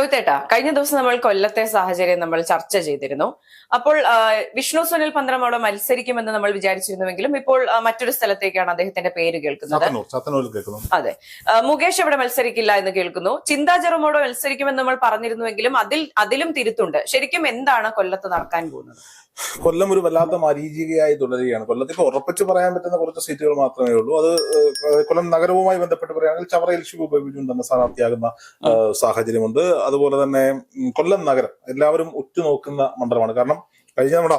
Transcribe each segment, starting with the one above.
ലോഹിത്തേട്ടാ കഴിഞ്ഞ ദിവസം നമ്മൾ കൊല്ലത്തെ സാഹചര്യം നമ്മൾ ചർച്ച ചെയ്തിരുന്നു. അപ്പോൾ വിഷ്ണു സുനിൽ പന്ത്രം അവിടെ മത്സരിക്കുമെന്ന് നമ്മൾ വിചാരിച്ചിരുന്നുവെങ്കിലും ഇപ്പോൾ മറ്റൊരു സ്ഥലത്തേക്കാണ് അദ്ദേഹത്തിന്റെ പേര് കേൾക്കുന്നത്. അതെ. മുകേഷ് അവിടെ മത്സരിക്കില്ല എന്ന് കേൾക്കുന്നു. ചിന്താ ജെറോമോടെ മത്സരിക്കുമെന്ന് നമ്മൾ പറഞ്ഞിരുന്നുവെങ്കിലും അതിൽ അതിലും തിരുത്തുണ്ട്. ശരിക്കും എന്താണ് കൊല്ലത്ത് നടക്കാൻ പോകുന്നത്? കൊല്ലം ഒരു വല്ലാത്ത മരീചികയായി തുടരുകയാണ്. കൊല്ലത്തിൽ ഉറപ്പിച്ച് പറയാൻ പറ്റുന്ന കുറച്ച് സീറ്റുകൾ മാത്രമേ ഉള്ളൂ. അത് കൊല്ലം നഗരവുമായി ബന്ധപ്പെട്ട് പറയുകയാണെങ്കിൽ ചവറയിൽ ശിവ ബൈബിജുൻ തന്നെ സ്ഥാനാർത്ഥിയാകുന്ന സാഹചര്യമുണ്ട്. അതുപോലെ തന്നെ കൊല്ലം നഗരം എല്ലാവരും ഉറ്റുനോക്കുന്ന മണ്ഡലമാണ്. കാരണം കഴിഞ്ഞ നമ്മുടെ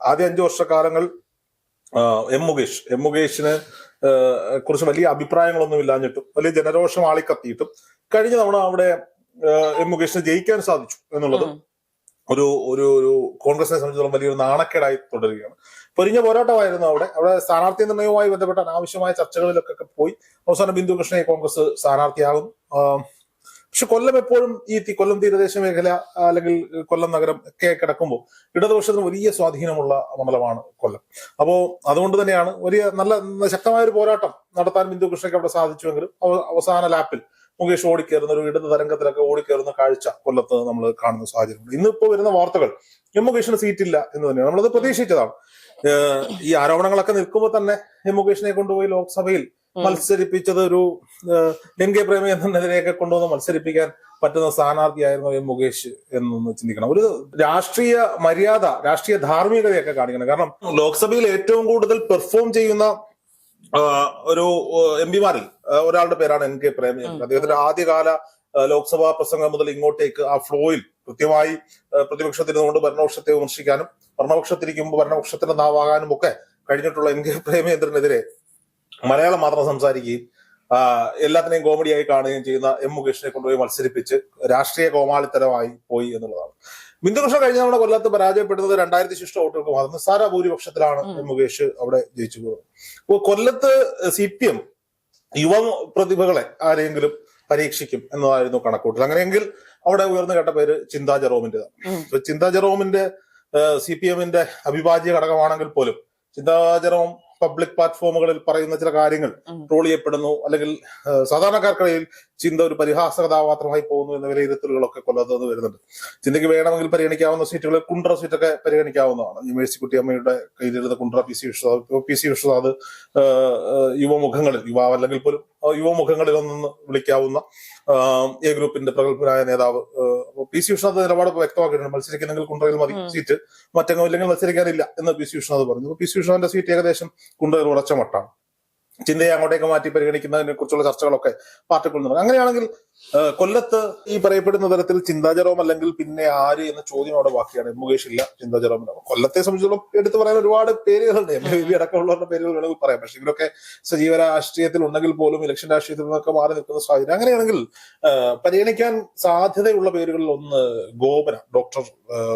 ആദ്യ അഞ്ചു വർഷക്കാലങ്ങൾ എം മുകേഷ് എം മുകേഷിന് കുറച്ച് വലിയ അഭിപ്രായങ്ങളൊന്നും ഇല്ലാഞ്ഞിട്ടും വലിയ ജനരോഷം ആളിക്കത്തിയിട്ടും കഴിഞ്ഞ തവണ അവിടെ എം മുകേഷിന് ജയിക്കാൻ സാധിച്ചു എന്നുള്ളത്. ഒരു ഒരു ഒരു കോൺഗ്രസിനെ സംബന്ധിച്ചിടത്തോളം വലിയൊരു നാണക്കേടായി തുടരുകയാണ്. പൊരിഞ്ഞ പോരാട്ടമായിരുന്നു അവിടെ. അവിടെ സ്ഥാനാർത്ഥി നിർണയവുമായി ബന്ധപ്പെട്ട അനാവശ്യമായ ചർച്ചകളിലൊക്കെ പോയി. അവസാനം ബിന്ദു കൃഷ്ണയെ കോൺഗ്രസ് സ്ഥാനാർത്ഥിയാകും. പക്ഷെ കൊല്ലം എപ്പോഴും ഈ കൊല്ലം തീരദേശ മേഖല അല്ലെങ്കിൽ കൊല്ലം നഗരം ഒക്കെ കിടക്കുമ്പോൾ ഇടതുപക്ഷത്തിന് വലിയ സ്വാധീനമുള്ള മണ്ഡലമാണ് കൊല്ലം. അപ്പോൾ അതുകൊണ്ട് തന്നെയാണ് വലിയ നല്ല ശക്തമായ ഒരു പോരാട്ടം നടത്താൻ ബിന്ദു കൃഷ്ണയ്ക്ക് അവിടെ സാധിച്ചുവെങ്കിലും അവ- അവസാന ലാപ്പിൽ മുകേഷ് ഓടിക്കയറുന്ന ഒരു ഇടത് തരംഗത്തിലൊക്കെ ഓടിക്കയറുന്ന കാഴ്ച കൊല്ലത്ത് നമ്മൾ കാണുന്ന സാഹചര്യമുണ്ട്. ഇന്നിപ്പോ വരുന്ന വാർത്തകൾ എം മുകേഷിന് സീറ്റില്ല എന്ന് തന്നെയാണ്. നമ്മളത് പ്രതീക്ഷിച്ചതാണ്. ഈ ആരോപണങ്ങളൊക്കെ നിൽക്കുമ്പോൾ തന്നെ എം മുകേഷിനെ കൊണ്ടുപോയി ലോക്സഭയിൽ. മത്സരിപ്പിച്ചത് ഒരു എൻ കെ എന്നതിനെയൊക്കെ കൊണ്ടുവന്ന് മത്സരിപ്പിക്കാൻ പറ്റുന്ന സ്ഥാനാർത്ഥിയായിരുന്നു എം മുകേഷ് എന്നൊന്ന് ചിന്തിക്കണം. ഒരു രാഷ്ട്രീയ മര്യാദ രാഷ്ട്രീയ ധാർമ്മികതയൊക്കെ കാണിക്കണം. കാരണം ലോക്സഭയിൽ ഏറ്റവും കൂടുതൽ പെർഫോം ചെയ്യുന്ന ഒരു എം പിമാരിൽ ഒരാളുടെ പേരാണ് എൻ കെ പ്രേമചന്ദ്രൻ. അദ്ദേഹത്തിന്റെ ആദ്യകാല ലോക്സഭാ പ്രസംഗം മുതൽ ഇങ്ങോട്ടേക്ക് ആ ഫ്ലോയിൽ കൃത്യമായി പ്രതിപക്ഷത്തിരുന്നുകൊണ്ട് ഭരണപക്ഷത്തെ വിമർശിക്കാനും ഭരണപക്ഷത്തിരിക്കുമ്പോൾ ഭരണപക്ഷത്തിന്റെ നാവാകാനും ഒക്കെ കഴിഞ്ഞിട്ടുള്ള എൻ കെ പ്രേമചന്ദ്രനെതിരെ മലയാളം മാത്രം സംസാരിക്കുകയും എല്ലാത്തിനെയും കോമഡിയായി കാണുകയും ചെയ്യുന്ന എം മുകേഷിനെ കൊണ്ടുപോയി മത്സരിപ്പിച്ച് രാഷ്ട്രീയ കോമാളിത്തരമായി പോയി എന്നുള്ളതാണ്. ബിന്ദുകൃഷ്ണ കഴിഞ്ഞ തവണ കൊല്ലത്ത് പരാജയപ്പെടുന്നത് രണ്ടായിരത്തി ശിഷ്ട വോട്ടുകൾക്ക് മാത്രം നിസ്സാര ഭൂരിപക്ഷത്തിലാണ് എം മുകേഷ് അവിടെ ജയിച്ചു പോകുന്നത് അപ്പോൾ കൊല്ലത്ത് സി പി എം യുവ പ്രതിഭകളെ ആരെങ്കിലും പരീക്ഷിക്കും എന്നതായിരുന്നു കണക്കൂട്ടൽ അങ്ങനെയെങ്കിൽ അവിടെ ഉയർന്നു കേട്ട പേര് ചിന്താ ജെറോമിന്റേതാണ്. ഇപ്പൊ ചിന്താ ജെറോമിന്റെ സി പി എമ്മിന്റെ അവിഭാജ്യ ഘടകമാണെങ്കിൽ പോലും ചിന്താ ജെറോം പബ്ലിക് പ്ലാറ്റ്ഫോമുകളിൽ പറയുന്ന ചില കാര്യങ്ങൾ ട്രോൾ ചെയ്യപ്പെടുന്നു. അല്ലെങ്കിൽ സാധാരണക്കാർക്കിടയിൽ ചിന്ത ഒരു പരിഹാസ കഥാപാത്രമായി പോകുന്നു എന്ന വിലയിരുത്തലുകളൊക്കെ കൊല്ലത്ത് നിന്ന് വരുന്നുണ്ട്. ചിന്തയ്ക്ക് വേണമെങ്കിൽ പരിഗണിക്കാവുന്ന സീറ്റുകൾ കുണ്ട്ര സീറ്റൊക്കെ പരിഗണിക്കാവുന്നതാണ്. മേഴ്സിക്കുട്ടി അമ്മയുടെ കയ്യിലിരുന്ന Kundara P C Vishwanath P C Vishwanath യുവമുഖങ്ങളിൽ യുവാവ് അല്ലെങ്കിൽ പോലും ഒന്ന് വിളിക്കാവുന്ന എ ഗ്രൂപ്പിന്റെ പ്രഗത്ഭനായ നേതാവ് പി സി വിശ്വനാഥ് നിലപാട് വ്യക്തമാക്കിയിട്ടുണ്ട്. മത്സരിക്കുന്നെങ്കിൽ കുണ്ടറയിൽ മതി സീറ്റ്. മറ്റെങ്ങും ഇല്ലെങ്കിൽ മത്സരിക്കാനില്ല എന്ന് പി സി വിശ്വനാഥ് പറഞ്ഞു. പി സി വിശ്വനാഥിന്റെ സീറ്റ് ഏകദേശം കുണ്ടറയിൽ ഉറച്ച മട്ടാണ് ചിന്തയെ അങ്ങോട്ടേക്ക് മാറ്റി പരിഗണിക്കുന്നതിനെ കുറിച്ചുള്ള ചർച്ചകളൊക്കെ പാർട്ടിക്കുള്ളിൽ നടക്കും. അങ്ങനെയാണെങ്കിൽ കൊല്ലത്ത് ഈ പറയപ്പെടുന്ന തരത്തിൽ ചിന്താജറോം അല്ലെങ്കിൽ പിന്നെ ആര് എന്ന ചോദ്യം അവിടെ ബാക്കിയാണ്. മുകേഷ് ഇല്ല ഇല്ല. കൊല്ലത്തെ സംബന്ധിച്ചിടത്തോളം എടുത്തു പറയാൻ ഒരുപാട് പേരുകളുണ്ട്. എം. എ. അടക്കമുള്ളവരുടെ പേരുകൾ വേണമെങ്കിൽ പറയാം. പക്ഷെ ഇവരൊക്കെ സജീവ രാഷ്ട്രീയത്തിൽ ഉണ്ടെങ്കിൽ പോലും ഇലക്ഷൻ രാഷ്ട്രീയത്തിൽ നിന്നൊക്കെ മാറി നിൽക്കുന്ന സാഹചര്യം. അങ്ങനെയാണെങ്കിൽ പരിഗണിക്കാൻ സാധ്യതയുള്ള പേരുകളിൽ ഒന്ന് ഗോപന ഡോക്ടർ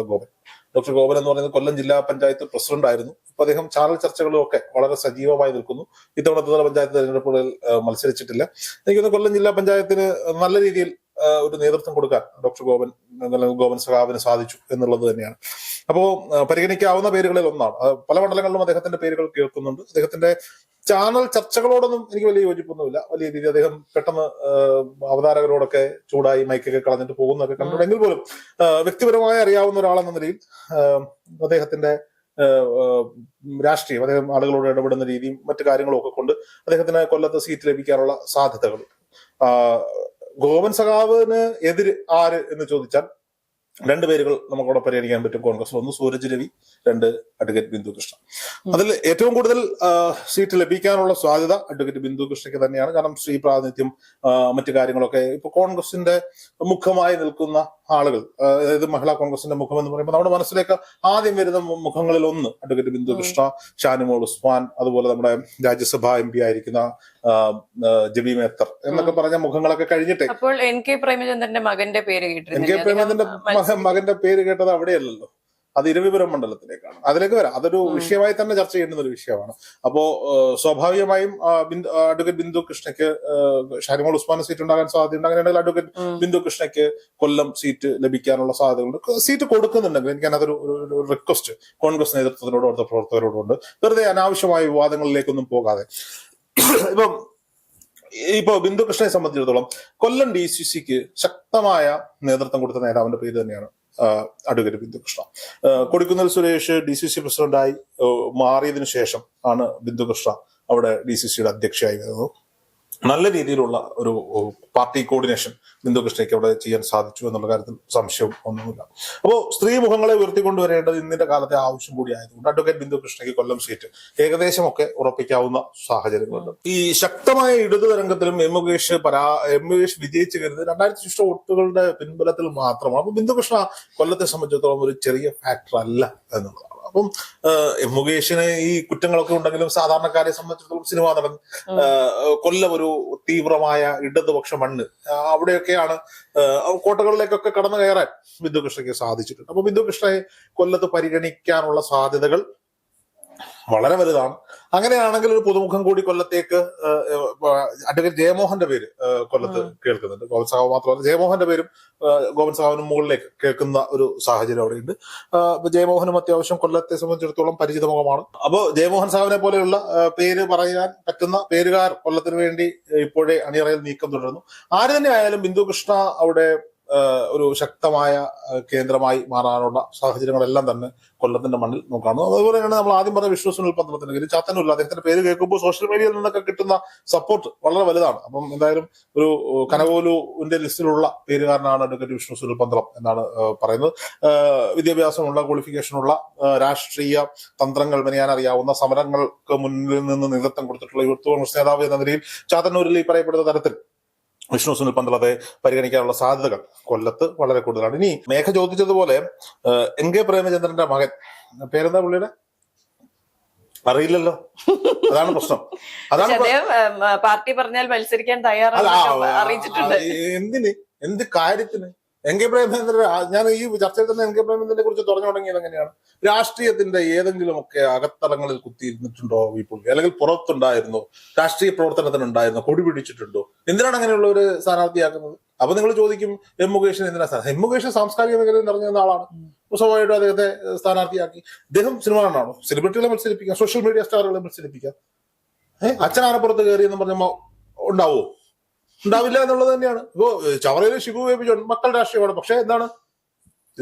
ഗോപൻ. ഡോക്ടർ ഗോപൻ എന്ന് പറയുന്നത് കൊല്ലം ജില്ലാ പഞ്ചായത്ത് പ്രസിഡന്റ് ആയിരുന്നു. ഇപ്പൊ അദ്ദേഹം ചാനൽ ചർച്ചകളും ഒക്കെ വളരെ സജീവമായി നിൽക്കുന്നു. ഇത്തവണ തല പഞ്ചായത്ത് തെരഞ്ഞെടുപ്പുകളിൽ മത്സരിച്ചിട്ടില്ല. എനിക്ക് കൊല്ലം ജില്ലാ പഞ്ചായത്തിന് നല്ല രീതിയിൽ ഒരു നേതൃത്വം കൊടുക്കാൻ ഡോക്ടർ ഗോപൻ ഗോപൻ സഖാവിന് സാധിച്ചു എന്നുള്ളത് തന്നെയാണ്. അപ്പോ പരിഗണിക്കാവുന്ന പേരുകളിൽ ഒന്നാണ്. പല മണ്ഡലങ്ങളിലും അദ്ദേഹത്തിന്റെ പേരുകൾ കേൾക്കുന്നുണ്ട്. അദ്ദേഹത്തിന്റെ ചാനൽ ചർച്ചകളോടൊന്നും എനിക്ക് വലിയ യോജിപ്പൊന്നുമില്ല. വലിയ രീതിയിൽ അദ്ദേഹം പെട്ടെന്ന് അവതാരകരോടൊക്കെ ചൂടായി മൈക്കൊക്കെ കളഞ്ഞിട്ട് പോകുന്നതൊക്കെ കണ്ടിട്ടുണ്ടെങ്കിൽ പോലും വ്യക്തിപരമായി അറിയാവുന്ന ഒരാളെന്ന നിലയിൽ അദ്ദേഹത്തിന്റെ രാഷ്ട്രീയം അദ്ദേഹം ആളുകളോട് ഇടപെടുന്ന രീതിയും മറ്റു കാര്യങ്ങളും ഒക്കെ കൊണ്ട് അദ്ദേഹത്തിന് കൊല്ലത്ത് സീറ്റ് ലഭിക്കാനുള്ള സാധ്യതകൾ. ഗോവൻ സഖാവിന് എതിര് ആര് എന്ന് ചോദിച്ചാൽ രണ്ട് പേരുകൾ നമുക്കവിടെ പരിഗണിക്കാൻ പറ്റും കോൺഗ്രസ്. ഒന്ന് സൂരജ് രവി രണ്ട് അഡ്വക്കേറ്റ് ബിന്ദു കൃഷ്ണ അതിൽ ഏറ്റവും കൂടുതൽ സീറ്റ് ലഭിക്കാനുള്ള സാധ്യത അഡ്വക്കേറ്റ് ബിന്ദു കൃഷ്ണയ്ക്ക് തന്നെയാണ്. കാരണം സ്ത്രീ പ്രാതിനിധ്യം മറ്റു കാര്യങ്ങളൊക്കെ ഇപ്പൊ കോൺഗ്രസിന്റെ മുഖമായി നിൽക്കുന്ന ആളുകൾ അതായത് മഹിളാ കോൺഗ്രസിന്റെ മുഖം എന്ന് പറയുമ്പോൾ നമ്മുടെ മനസ്സിലേക്ക് ആദ്യം വരുന്ന മുഖങ്ങളിൽ ഒന്ന് അഡ്വക്കേറ്റ് ബിന്ദു കൃഷ്ണ ഷാനിമോൾ ഉസ്മാൻ അതുപോലെ നമ്മുടെ രാജ്യസഭാ എം പി ആയിരിക്കുന്ന ജബി മേത്തർ എന്നൊക്കെ പറഞ്ഞ മുഖങ്ങളൊക്കെ കഴിഞ്ഞിട്ടേ. അപ്പോൾ എൻ കെ പ്രേമചന്ദ്രന്റെ മകന്റെ പേര് കേട്ടു എൻ കെ? പ്രേമചന്ദ്രന്റെ മകന്റെ പേര് കേട്ടത് അവിടെയല്ലല്ലോ. അത് ഇരവിപുരം മണ്ഡലത്തിലേക്കാണ്. അതിലേക്ക് വരാം. അതൊരു വിഷയമായി തന്നെ ചർച്ച ചെയ്യേണ്ടുന്ന ഒരു വിഷയമാണ്. അപ്പോ സ്വാഭാവികമായും അഡ്വക്കേറ്റ് ബിന്ദു കൃഷ്ണയ്ക്ക് ഷാനിമോൾ ഉസ്മാൻ സീറ്റ് ഉണ്ടാകാൻ സാധ്യതയുണ്ട് അങ്ങനെയാണെങ്കിൽ അഡ്വക്കേറ്റ് ബിന്ദു കൃഷ്ണയ്ക്ക് കൊല്ലം സീറ്റ് ലഭിക്കാനുള്ള സാധ്യതയുണ്ട്. സീറ്റ് കൊടുക്കുന്നുണ്ടെങ്കിൽ എനിക്ക് അതൊരു ഒരു റിക്വസ്റ്റ് കോൺഗ്രസ് നേതൃത്വത്തിനോടും അടുത്ത പ്രവർത്തകരോടും ഉണ്ട് വെറുതെ അനാവശ്യമായ വിവാദങ്ങളിലേക്കൊന്നും പോകാതെ. ഇപ്പം ഇപ്പോ ബിന്ദു കൃഷ്ണയെ സംബന്ധിച്ചിടത്തോളം കൊല്ലം ഡി സി സിക്ക് ശക്തമായ നേതൃത്വം കൊടുത്ത നേതാവിന്റെ പേര് തന്നെയാണ് advocate Bindukrishna. Kodikunnil Suresh D C C പ്രസിഡന്റായി മാറിയതിനു ശേഷം ആണ് ബിന്ദുകൃഷ്ണ അവിടെ ഡി സി സിയുടെ അധ്യക്ഷയായി വരുന്നത്. നല്ല രീതിയിലുള്ള ഒരു പാർട്ടി കോർഡിനേഷൻ ബിന്ദു കൃഷ്ണയ്ക്ക് അവിടെ ചെയ്യാൻ സാധിച്ചു എന്നുള്ള കാര്യത്തിൽ സംശയം ഒന്നുമില്ല. അപ്പോൾ സ്ത്രീ മുഖങ്ങളെ ഉയർത്തിക്കൊണ്ടുവരേണ്ടത് ഇന്നിന്റെ കാലത്തെ ആവശ്യം കൂടി ആയതുകൊണ്ട് അഡ്വക്കേറ്റ് ബിന്ദു കൃഷ്ണയ്ക്ക് കൊല്ലം സീറ്റ് ഏകദേശമൊക്കെ ഉറപ്പിക്കാവുന്ന സാഹചര്യങ്ങളുണ്ട്. ഈ ശക്തമായ ഇടതു തരംഗത്തിലും എം മുകേഷ് പരാ എം മുകേഷ് വിജയിച്ചു കരുത് രണ്ടായിരത്തി ശിഷ്ട വോട്ടുകളുടെ പിൻബലത്തിൽ മാത്രമാണ്. അപ്പൊ ബിന്ദു കൃഷ്ണ കൊല്ലത്തെ സംബന്ധിച്ചിടത്തോളം ഒരു ചെറിയ ഫാക്ടർ അല്ല എന്നുള്ളതാണ്. അപ്പം മുകേഷിന് ഈ കുറ്റങ്ങളൊക്കെ ഉണ്ടെങ്കിലും സാധാരണക്കാരെ സംബന്ധിച്ചിടത്തോളം സിനിമാ നടൻ കൊല്ലം ഒരു തീവ്രമായ ഇടതുപക്ഷ മണ്ണ്. അവിടെയൊക്കെയാണ് കോട്ടകളിലേക്കൊക്കെ കടന്നു കയറാൻ ബിന്ദു കൃഷ്ണയ്ക്ക് സാധിച്ചിട്ടുണ്ട്. അപ്പൊ ബിന്ദു കൃഷ്ണയെ കൊല്ലത്ത് പരിഗണിക്കാനുള്ള സാധ്യതകൾ വളരെ വലുതാണ്. അങ്ങനെയാണെങ്കിൽ ഒരു പുതുമുഖം കൂടി കൊല്ലത്തേക്ക് അഡ്വക്കേറ്റ് ജയമോഹന്റെ പേര് കൊല്ലത്ത് കേൾക്കുന്നുണ്ട്. ഗോവിന്ദ് സഹാവ് മാത്രമല്ല ജയമോഹന്റെ പേരും ഗോവിന്ദ് സഹാവിനും മുകളിലേക്ക് കേൾക്കുന്ന ഒരു സാഹചര്യം അവിടെയുണ്ട്. ഉണ്ട് ഇപ്പൊ ജയമോഹനും അത്യാവശ്യം കൊല്ലത്തെ സംബന്ധിച്ചിടത്തോളം പരിചിത മുഖമാണ്. അപ്പോൾ ജയമോഹൻ സാവിനെ പോലെയുള്ള പേര് പറയാൻ പറ്റുന്ന പേരുകാർ കൊല്ലത്തിന് വേണ്ടി ഇപ്പോഴേ അണിയറയിൽ നീക്കം തുടരുന്നു. ആര് തന്നെ ആയാലും ബിന്ദു കൃഷ്ണ അവിടെ ഒരു ശക്തമായ കേന്ദ്രമായി മാറാനുള്ള സാഹചര്യങ്ങളെല്ലാം തന്നെ കൊല്ലത്തിന്റെ മണ്ണിൽ നോക്കാണ് അതുപോലെ തന്നെ നമ്മൾ ആദ്യം പറഞ്ഞ വിഷ്ണു സുനിൽ പന്ത്രണ്ടിനെങ്കിലും ചാത്തനൂരിൽ അദ്ദേഹത്തിന്റെ പേര് കേൾക്കുമ്പോൾ സോഷ്യൽ മീഡിയയിൽ നിന്നൊക്കെ കിട്ടുന്ന സപ്പോർട്ട് വളരെ വലുതാണ്. അപ്പം എന്തായാലും ഒരു കനകോലുവിന്റെ ലിസ്റ്റിലുള്ള പേരുകാരനാണ് അഡ്വക്കേറ്റ് വിഷ്ണു സുനിൽ എന്നാണ് പറയുന്നത്. വിദ്യാഭ്യാസമുള്ള ക്വാളിഫിക്കേഷനുള്ള രാഷ്ട്രീയ തന്ത്രങ്ങൾ മെനയാൻ അറിയാവുന്ന സമരങ്ങൾക്ക് മുന്നിൽ നിന്ന് നേതൃത്വം കൊടുത്തിട്ടുള്ള യൂത്ത് കോൺഗ്രസ് നേതാവ് എന്ന നിലയിൽ ചാത്തന്നൂരിൽ ഈ പറയപ്പെടുന്ന തരത്തിൽ വിഷ്ണു സുനിൽ പന്തളത്തെ പരിഗണിക്കാനുള്ള സാധ്യതകൾ കൊല്ലത്ത് വളരെ കൂടുതലാണ്. ഇനി മേഘ ചോദിച്ചതുപോലെ എൻ കെ പ്രേമചന്ദ്രന്റെ മകൻ പേരെന്താ പുള്ളിയുടെ? അറിയില്ലല്ലോ. അതാണ് പ്രശ്നം. അതാണ് പാർട്ടി പറഞ്ഞാൽ മത്സരിക്കാൻ തയ്യാറാണ് അറിയിച്ചിട്ടുണ്ട്. എന്തിന്? എന്ത് കാര്യത്തിന്? എൻ കെ പ്രേമചന്ദ്രൻ ഞാൻ ഈ ചർച്ചയിൽ തന്നെ എൻ കെ പ്രേമചന്ദ്രനെ കുറിച്ച് തുറന്നു തുടങ്ങിയത് എങ്ങനെയാണ്? രാഷ്ട്രീയത്തിന്റെ ഏതെങ്കിലും ഒക്കെ അകത്തളങ്ങളിൽ കുത്തിയിരുന്നിട്ടുണ്ടോ ഈ പുള്ളി? അല്ലെങ്കിൽ പുറത്തുണ്ടായിരുന്നോ രാഷ്ട്രീയ പ്രവർത്തനത്തിനുണ്ടായിരുന്നോ കൊടി പിടിച്ചിട്ടുണ്ടോ? എന്തിനാണ് അങ്ങനെയുള്ള ഒരു സ്ഥാനാർത്ഥിയാക്കുന്നത്? അപ്പൊ നിങ്ങൾ ചോദിക്കും എം മുകേഷിന് എന്തിനാ സ്ഥാനം എം മുകേഷ് സാംസ്കാരിക മേഖലയിൽ നിറഞ്ഞ ആളാണ് സ്വഭാവമായിട്ടും അദ്ദേഹത്തെ സ്ഥാനാർത്ഥിയാക്കി. അദ്ദേഹം സിനിമ കാണാണോ സെലിബ്രിറ്റികളെ മത്സരിപ്പിക്കാം സോഷ്യൽ മീഡിയ സ്റ്റാറുകളെ മത്സരിപ്പിക്കാം ഏഹ് അച്ഛനാനപ്പുറത്ത് കയറി എന്ന് പറഞ്ഞ ഉണ്ടാവോ? ഉണ്ടാവില്ല എന്നുള്ളത് തന്നെയാണ്. ഇപ്പോ ചവറയിലെ ഷിബു ബേബി മക്കൾ രാഷ്ട്രീയമാണ്. പക്ഷെ എന്താണ്?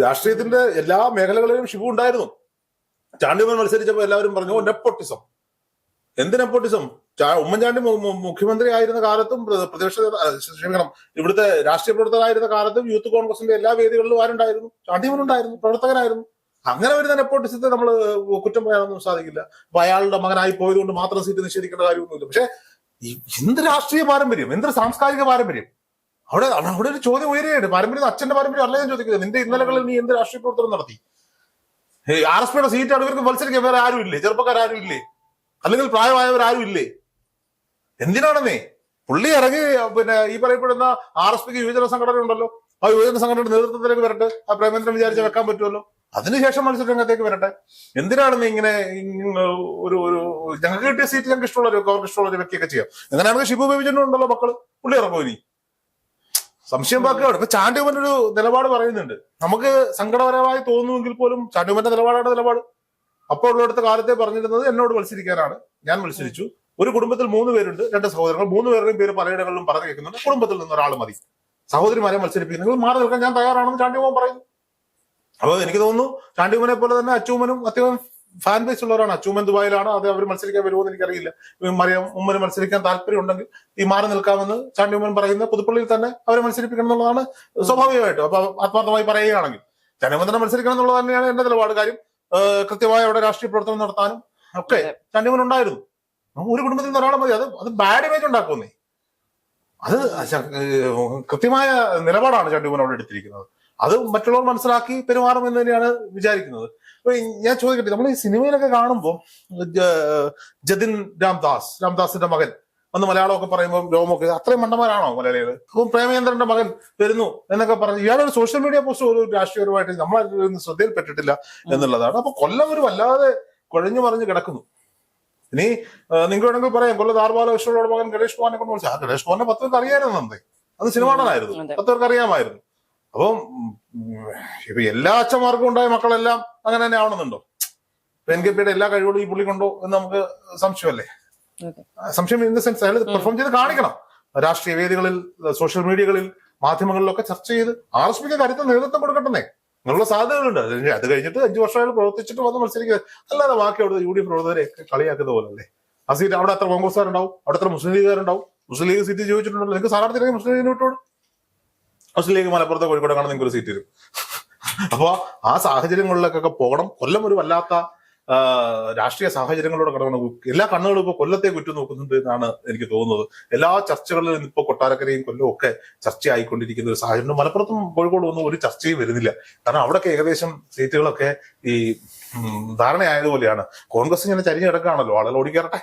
രാഷ്ട്രീയത്തിന്റെ എല്ലാ മേഖലകളിലും ഷിബു ഉണ്ടായിരുന്നു. ചാണ്ടിമൻ മത്സരിച്ചപ്പോ എല്ലാവരും പറഞ്ഞു നെപ്പോട്ടിസം. എന്ത് നെപ്പോട്ടിസം? ഉമ്മൻചാണ്ടി മുഖ്യമന്ത്രി ആയിരുന്ന കാലത്തും പ്ര- പ്രതിപക്ഷ ക്ഷമിക്കണം ഇവിടുത്തെ രാഷ്ട്രീയ പ്രവർത്തകരായിരുന്ന കാലത്തും യൂത്ത് കോൺഗ്രസിന്റെ എല്ലാ വേദികളിലും ആരുണ്ടായിരുന്നു? ചാണ്ടിമൻ ഉണ്ടായിരുന്നു പ്രവർത്തകനായിരുന്നു. അങ്ങനെ വരുന്ന നെപ്പോട്ടിസത്തെ നമ്മൾ കുറ്റം പറയാനൊന്നും സാധിക്കില്ല. അപ്പൊ അയാളുടെ മകനായി പോയതുകൊണ്ട് മാത്രം സീറ്റ് നിഷേധിക്കേണ്ട കാര്യമൊന്നുമില്ല. പക്ഷെ എന്ത് രാഷ്ട്രീയ പാരമ്പര്യം? എന്ത് സാംസ്കാരിക പാരമ്പര്യം? അവിടെ അവിടെ ഒരു ചോദ്യം ഉയരുകയാണ് പാരമ്പര്യം അച്ഛന്റെ പാരമ്പര്യം അല്ല ചോദിക്കുന്നത്. നിന്റെ ഇന്നലകളിൽ നീ എന്ത് രാഷ്ട്രീയ പ്രവർത്തനം നടത്തി? ആർ എസ് പിയുടെ സീറ്റാണ് ഇവർക്ക് മത്സരിക്കാൻ വേറെ ആരും ഇല്ലേ? ചെറുപ്പക്കാരും ഇല്ലേ? അല്ലെങ്കിൽ പ്രായമായവരാരും ഇല്ലേ? എന്തിനാണെന്നേ പുള്ളി ഇറങ്ങി പിന്നെ ഈ പറയപ്പെടുന്ന ആർ എസ് പിക്ക് യുവജന സംഘടന ഉണ്ടല്ലോ ആ യുവജന സംഘടനയുടെ നേതൃത്വത്തിലേക്ക് വരട്ടെ. ആ പ്രേമേന്ദ്രൻ വിചാരിച്ച വെക്കാൻ പറ്റുമല്ലോ. അതിനുശേഷം മത്സര രംഗത്തേക്ക് വരട്ടെ നീ ഇങ്ങനെ ഒരു ഒരു ഞങ്ങൾക്ക് കിട്ടിയ സീറ്റ് ഞങ്ങൾക്ക് ഇഷ്ടമുള്ള ഒരു അവർക്ക് ഇഷ്ടമുള്ള ഒരു വ്യക്തിയൊക്കെ ചെയ്യാം. അങ്ങനെയാണെങ്കിൽ ഷിബു ബേബിജനും ഉണ്ടല്ലോ മക്കൾ. പുള്ളി ഇറങ്ങുമോ ഇനി. സംശയം ബാക്കിയാണ് ഇപ്പൊ ചാണ്ടിയമ്മൻ ഒരു നിലപാട് പറയുന്നുണ്ട്. നമുക്ക് സങ്കടപരമായി തോന്നുമെങ്കിൽ പോലും ചാണ്ടിയുമന്റെ നിലപാടാണ് നിലപാട്. അപ്പോൾ ഉള്ളിടത്ത കാലത്തെ പറഞ്ഞിരുന്നത് എന്നോട് മത്സരിക്കാനാണ്. ഞാൻ മത്സരിച്ചു. ഒരു കുടുംബത്തിൽ മൂന്ന് പേരുണ്ട്. രണ്ട് സഹോദരങ്ങൾ. മൂന്ന് പേരുടെയും പേര് പലയിടങ്ങളിലും പറഞ്ഞു കേൾക്കുന്നുണ്ട്. കുടുംബത്തിൽ നിന്ന് ഒരാൾ മതി. സഹോദരിമാരെ മത്സരിപ്പിക്കുന്നെങ്കിൽ നിങ്ങൾ മാറി നിൽക്കാൻ ഞാൻ തയ്യാറാണെന്ന് ചാണ്ടിയമ്മൻ പറയുന്നു. അപ്പൊ എനിക്ക് തോന്നുന്നു ചാണ്ടിമനെ പോലെ തന്നെ അച്ചൂമനും അത്യാവശ്യം ഫാൻ ബേസ് ഉള്ളവരാണ്. അച്ചൂമൻ ദുബായിലാണ്. അത് അവർ മത്സരിക്കാൻ വരുമോ എന്ന് എനിക്കറിയില്ല. മറിയാം ഉമ്മന് മത്സരിക്കാൻ താല്പര്യം ഉണ്ടെങ്കിൽ ഈ മാറി നിൽക്കാമെന്ന് ചാണ്ടിയുമൻ പറയുന്ന പുതുപ്പള്ളിയിൽ തന്നെ അവരെ മത്സരിപ്പിക്കണം എന്നുള്ളതാണ് സ്വാഭാവികമായിട്ടും. അപ്പൊ ആത്മാർത്ഥമായി പറയുകയാണെങ്കിൽ ചാണ്ടിയുമൻ തന്നെ മത്സരിക്കണം എന്നുള്ളത് തന്നെയാണ് എന്റെ നിലപാട്. കാര്യം കൃത്യമായ അവിടെ രാഷ്ട്രീയ പ്രവർത്തനം നടത്താനും ഒക്കെ ചാണ്ടിയുമൻ ഉണ്ടായിരുന്നു. ഒരു കുടുംബത്തിൽ നിന്ന് ഒരാളെ മതി. അത് അത് ബാഡ് ഇമേജ് ഉണ്ടാക്കുന്നേ അത് കൃത്യമായ നിലപാടാണ് ചാണ്ടിയുമൻ അവിടെ എടുത്തിരിക്കുന്നത്. അത് മറ്റുള്ളവർ മനസ്സിലാക്കി പെരുമാറും എന്ന് തന്നെയാണ് വിചാരിക്കുന്നത്. അപ്പൊ ഞാൻ ചോദിക്കട്ടെ നമ്മൾ ഈ സിനിമയിലൊക്കെ കാണുമ്പോൾ ജതിൻ രാംദാസ് രാംദാസിന്റെ മകൻ വന്ന് മലയാളമൊക്കെ പറയുമ്പോൾ രോമൊക്കെ അത്രയും മണ്ടന്മാരാണോ മലയാളികൾ അപ്പം പ്രേമചന്ദ്രന്റെ മകൻ വരുന്നു എന്നൊക്കെ പറഞ്ഞു ഇയാളൊരു സോഷ്യൽ മീഡിയ പോസ്റ്റ് ഒരു രാഷ്ട്രീയപരമായിട്ട് നമ്മളൊന്നും ശ്രദ്ധയിൽപ്പെട്ടിട്ടില്ല എന്നുള്ളതാണ്. അപ്പൊ കൊല്ലം ഒരു വല്ലാതെ കുഴഞ്ഞു മറിഞ്ഞു കിടക്കുന്നു. ഇനി നിങ്ങൾ നിങ്ങൾക്ക് വേണമെങ്കിൽ പറയാം കൊല്ലം ആർബാലകൃഷ്ണയുടെ മകൻ ഗണേഷ് കുമാറിനെ കൊണ്ട് വിളിച്ചു ആ ഗണേഷ് കുമാറിനെ പത്ത് പേർക്ക് അറിയാമായിരുന്നു അന്നേ. അത് സിനിമ കാണാനായിരുന്നു. പത്ത് പേർക്ക് അറിയാമായിരുന്നു. അപ്പം ഇപ്പൊ എല്ലാ അച്ഛന്മാർക്കും ഉണ്ടായ മക്കളെല്ലാം അങ്ങനെ തന്നെ ആവണമെന്നുണ്ടോ? എൻ കെ പിയുടെ എല്ലാ കഴിവുകളും ഈ പുള്ളിക്കുണ്ടോ എന്ന് നമുക്ക് സംശയമല്ലേ. സംശയം ഇൻ ദ സെൻസ് അയാൾ പെർഫോം ചെയ്ത് കാണിക്കണം. രാഷ്ട്രീയ വേദികളിൽ സോഷ്യൽ മീഡിയകളിൽ മാധ്യമങ്ങളിലൊക്കെ ചർച്ച ചെയ്ത് ആർ എസ് പിക്ക് കാര്യത്തിൽ നേതൃത്വം കൊടുക്കട്ടെ അങ്ങനെയുള്ള സാധ്യതകളുണ്ട്. അത് കഴിഞ്ഞ് അത് കഴിഞ്ഞിട്ട് അഞ്ചു വർഷമായാലും പ്രവർത്തിച്ചിട്ട് വന്ന് മത്സരിക്കുക. അല്ലാതെ ബാക്കി അവിടെ യു ഡി എഫ് പ്രവർത്തകരെ കളിയാക്കുന്ന പോലെ അല്ലേ ആ സീറ്റ് അവിടെ അത്ര കോൺഗ്രസ്സുകാരുണ്ടാവും? അവിടെ അത്ര മുസ്ലിം ലീഗുകാരുണ്ടാവും? മുസ്ലിം ലീഗ് സീറ്റ് ചോദിച്ചിട്ടുണ്ടല്ലോ. നിങ്ങൾക്ക് സ്ഥാനാർത്ഥി മുസ്ലിം ലീഗിന് വിട്ടോളൂ മുസ്ലിം ലീഗ് മലപ്പുറത്ത് കോഴിക്കോട് കാണാൻ നിങ്ങൾക്ക് ഒരു സീറ്റ് തരും അപ്പൊ ആ സാഹചര്യങ്ങളിലേക്കൊക്കെ പോകണം. കൊല്ലം ഒരു വല്ലാത്ത രാഷ്ട്രീയ സാഹചര്യങ്ങളോട് കടന്നു എല്ലാ കണ്ണുകളും ഇപ്പൊ കൊല്ലത്തെ കുറ്റം നോക്കുന്നുണ്ട് എന്നാണ് എനിക്ക് തോന്നുന്നത്. എല്ലാ ചർച്ചകളിലും ഇപ്പൊ കൊട്ടാരക്കരയും കൊല്ലവും ഒക്കെ ചർച്ചയായിക്കൊണ്ടിരിക്കുന്ന ഒരു സാഹചര്യം മലപ്പുറത്തും കോഴിക്കോടും ഒന്നും ഒരു ചർച്ചയും വരുന്നില്ല. കാരണം അവിടെയൊക്കെ ഏകദേശം സീറ്റുകളൊക്കെ ഈ ധാരണ ധാരണയായതുപോലെയാണ് കോൺഗ്രസ് ഇങ്ങനെ ചരിഞ്ഞു കിടക്കുകയാണല്ലോ. ആളുകൾ ഓടിക്കയറട്ടെ.